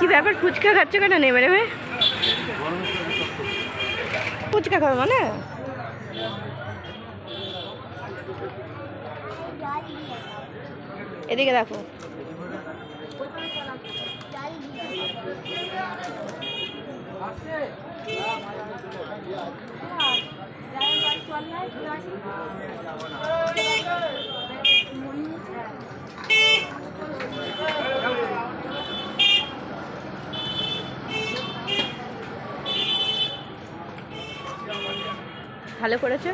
কি ব্যাপার ফুচকা খাচ্ছ কেন নেমে নেমে ফুচকা খাবে মানে? এদিকে দেখো। ভালো করেছ।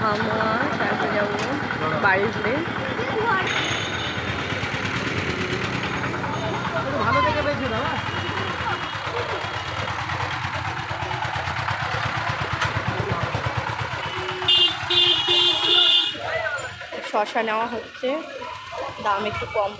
ধামোয়া তারপরে যাব ভালো দাদা শশা নেওয়া হচ্ছে। দাম একটু কম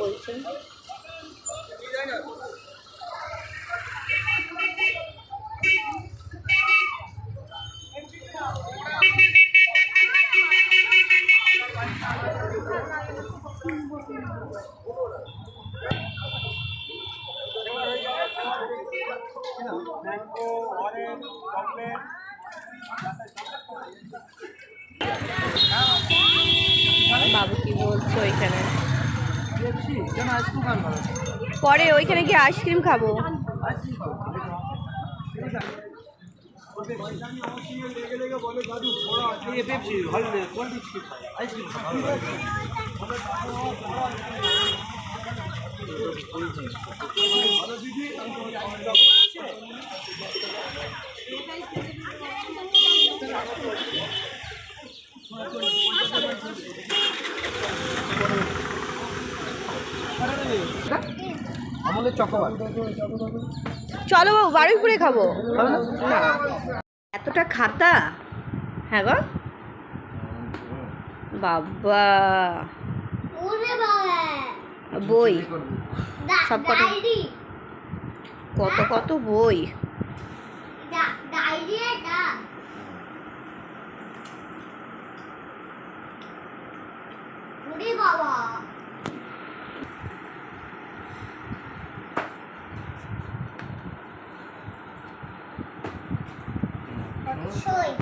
বাবু কি বলছো ওইখানে আইসক্রিম পরে ওইখানে গিয়ে আইসক্রিম খাব। ये চলো বাবু ঘুরে খাব। এতটা খাতা? হ্যাঁ গো। বাবা। বই। সব কত কত বই। দা- ডায়েরি বাবা। সই।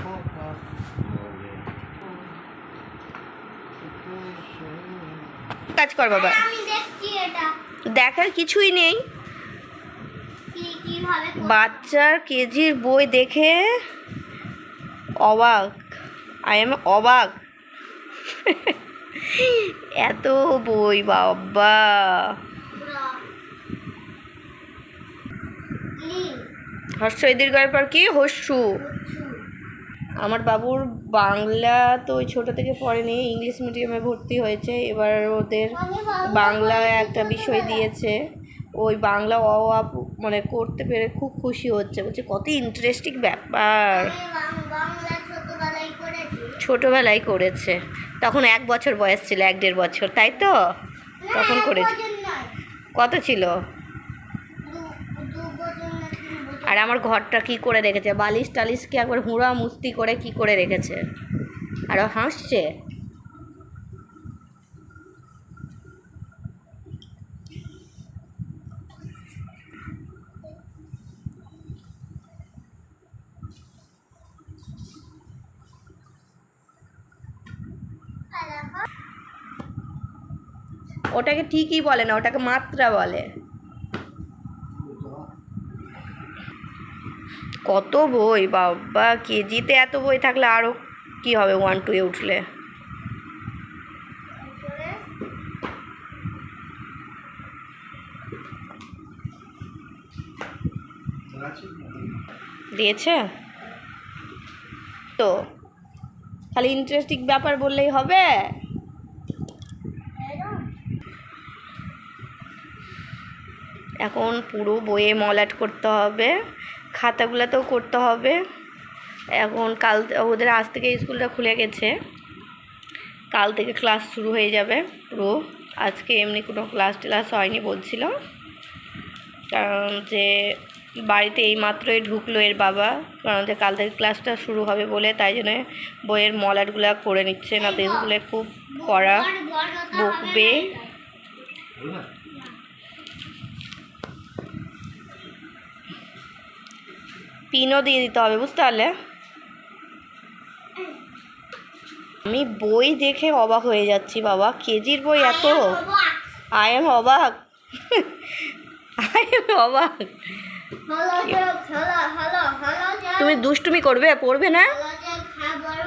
কাজ কর বাবা। আমি দেখছি এটা। দেখার কিছুই নেই। বাচ্চার কেজির বই দেখে অবাক। আই এম অবাক। এত বই বাবা। হর্ষ দীর্ঘের পর কি? হস্যু আমার বাবুর বাংলা তো ওই ছোটো থেকে পড়েনি ইংলিশ মিডিয়ামে ভর্তি হয়েছে এবার ওদের বাংলা একটা বিষয় দিয়েছে। ওই বাংলা অ আ মানে করতে পেরে খুব খুশি হচ্ছে বলছে কত ইন্টারেস্টিং ব্যাপার। ছোটবেলায় করেছি তখন এক বছর বয়স ছিল এক দেড় বছর তাই তো? তখন করেছি। কত ছিল দু- দু বছর না তিন বছর। আর আমার ঘরটা কি করে রেখেছে? বালিশ টালিশকে একবার হুঁড়া মুস্তি করে কি করে রেখেছে? আর হাসছে? ওটাকে ঠিকই বলে না, ওটাকে মাত্রা বলে। কত বই? বাবা, কেজিতে এত বই থাকলে আরও কি হবে ওয়ান টুয়ে উঠলে? দিয়েছে? তো খালি ইন্টারেস্টিং ব্যাপার বললেই হবে। এখন পুরো বইয়ে মলাট করতে হবে। খাতাগুলোতেও করতে হবে। এখন কাল ওদের আজ থেকে স্কুলটা খুলে গেছে। কাল থেকে ক্লাস শুরু হয়ে যাবে পুরো। আজকে এমনি কোনো ক্লাস টেলাস হয়নি বলছিল। কারণ যে বাড়িতে এই মাত্রই ঢুকলো এর বাবা। কারণ যে কাল থেকে ক্লাসটা শুরু হবে বলে তাই জন্য বইয়ের মলাটগুলো করে নিচ্ছে। না, তো স্কুলে খুব হবে বকবে। পিনও দিয়ে দিতে হবে বুঝতে পারলে আমি বই দেখে অবাক হয়ে যাচ্ছি বাবা কেজির বই এত আই এম অবাক আই এম অবাক তুমি দুষ্টুমি করবে পড়বে না হ্যাঁ হ্যাঁ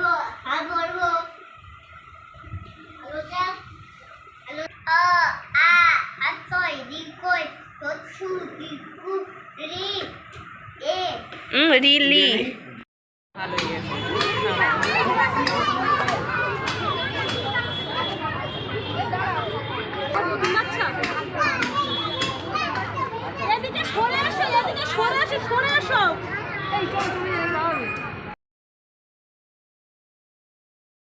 আ আ রিলি এদিকে সরে আসো সরে আসো এই